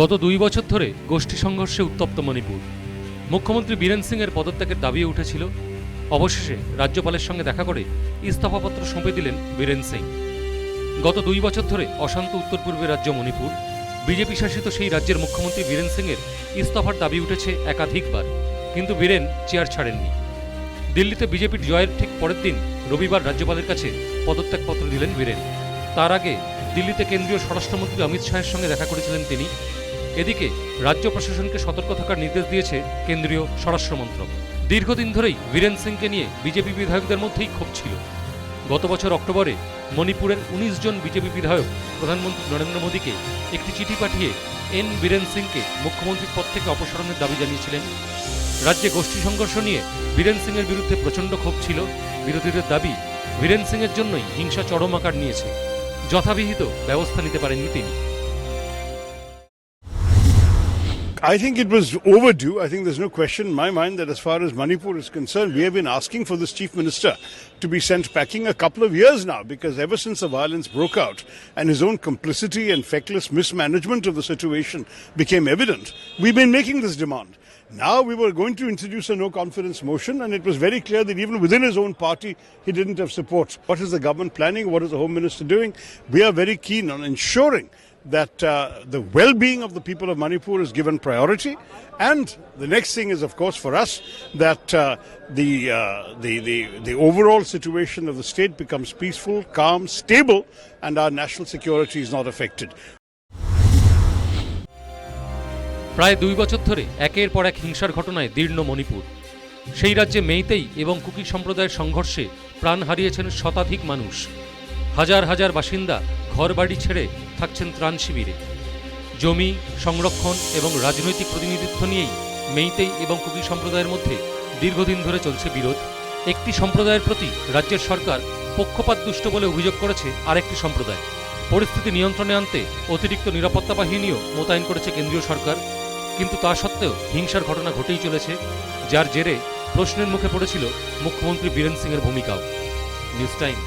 গত দুই বছর ধরে গোষ্ঠী সংঘর্ষে উত্তপ্ত মণিপুর। মুখ্যমন্ত্রী বীরেন সিং এর পদত্যাগের দাবি উঠেছিল। অবশেষে রাজ্যপালের সঙ্গে দেখা করে ইস্তফাপত্র সঁপে দিলেন বীরেন সিং। গত দুই বছর ধরে অশান্ত উত্তর পূর্বের রাজ্য মণিপুর, বিজেপি শাসিত সেই রাজ্যের মুখ্যমন্ত্রী বীরেন সিং এর ইস্তফার দাবি উঠেছে একাধিকবার, কিন্তু বীরেন চেয়ার ছাড়েননি। দিল্লিতে বিজেপির জয়ের ঠিক পরের দিন রবিবার রাজ্যপালের কাছে পদত্যাগপত্র দিলেন বীরেন। তার আগে দিল্লিতে কেন্দ্রীয় স্বরাষ্ট্রমন্ত্রী অমিত শাহের সঙ্গে দেখা করেছিলেন তিনি। এদিকে রাজ্য প্রশাসনকে সতর্ক থাকার নির্দেশ দিয়েছে কেন্দ্রীয় স্বরাষ্ট্র মন্ত্রক। দীর্ঘদিন ধরেই বীরেন সিংকে নিয়ে বিজেপি বিধায়কদের মধ্যেই ক্ষোভ ছিল। গত বছর অক্টোবরে মণিপুরের উনিশ জন বিজেপি বিধায়ক প্রধানমন্ত্রী নরেন্দ্র মোদীকে একটি চিঠি পাঠিয়ে এন বীরেন সিংকে মুখ্যমন্ত্রীর পদ থেকে অপসারণের দাবি জানিয়েছিলেন। রাজ্যে গোষ্ঠী সংঘর্ষ নিয়ে বীরেন সিংয়ের বিরুদ্ধে প্রচণ্ড ক্ষোভ ছিল। বিরোধীদের দাবি বীরেন সিংয়ের জন্যই হিংসা চরম আকার নিয়েছে। যথাবিহিত ব্যবস্থা নিতে পারেননি তিনি। I think it was overdue. I think there's no question in my mind that as far as Manipur is concerned, we have been asking for this chief minister to be sent packing a couple of years now because ever since the violence broke out and his own complicity and feckless mismanagement of the situation became evident, we've been making this demand. Now we were going to introduce a no confidence motion, and it was very clear that even within his own party, he didn't have support. What is the government planning? What is the Home Minister doing? We are very keen on ensuring that uh, the well being of the people of Manipur is given priority. And the next thing is, of course, for us that uh, the, uh, the, the, the overall situation of the state becomes peaceful, calm, stable, and our national security is not affected. প্রায় দুই বছর ধরে একের পর এক হিংসার ঘটনায় দীর্ণ মণিপুর সেই রাজ্যে মেইতেই এবং কুকি সম্প্রদায়ের সংঘর্ষে প্রাণ হারিয়েছেন শতাধিক মানুষ হাজার হাজার বাসিন্দা ঘরবাড়ি ছেড়ে থাকছেন ত্রাণ শিবিরে। জমি সংরক্ষণ এবং রাজনৈতিক প্রতিনিধিত্ব নিয়েই মেইতেই এবং কুকি সম্প্রদায়ের মধ্যে দীর্ঘদিন ধরে চলছে বিরোধ। একটি সম্প্রদায়ের প্রতি রাজ্যের সরকার পক্ষপাত দুষ্ট বলে অভিযোগ করেছে আরেকটি সম্প্রদায়। পরিস্থিতি নিয়ন্ত্রণে আনতে অতিরিক্ত নিরাপত্তা বাহিনীও মোতায়েন করেছে কেন্দ্রীয় সরকার। কিন্তু তা সত্ত্বেও হিংসার ঘটনা ঘটেই চলেছে, যার জেরে প্রশ্নের মুখে পড়েছিল মুখ্যমন্ত্রী বীরেন সিংয়ের ভূমিকাও। News time.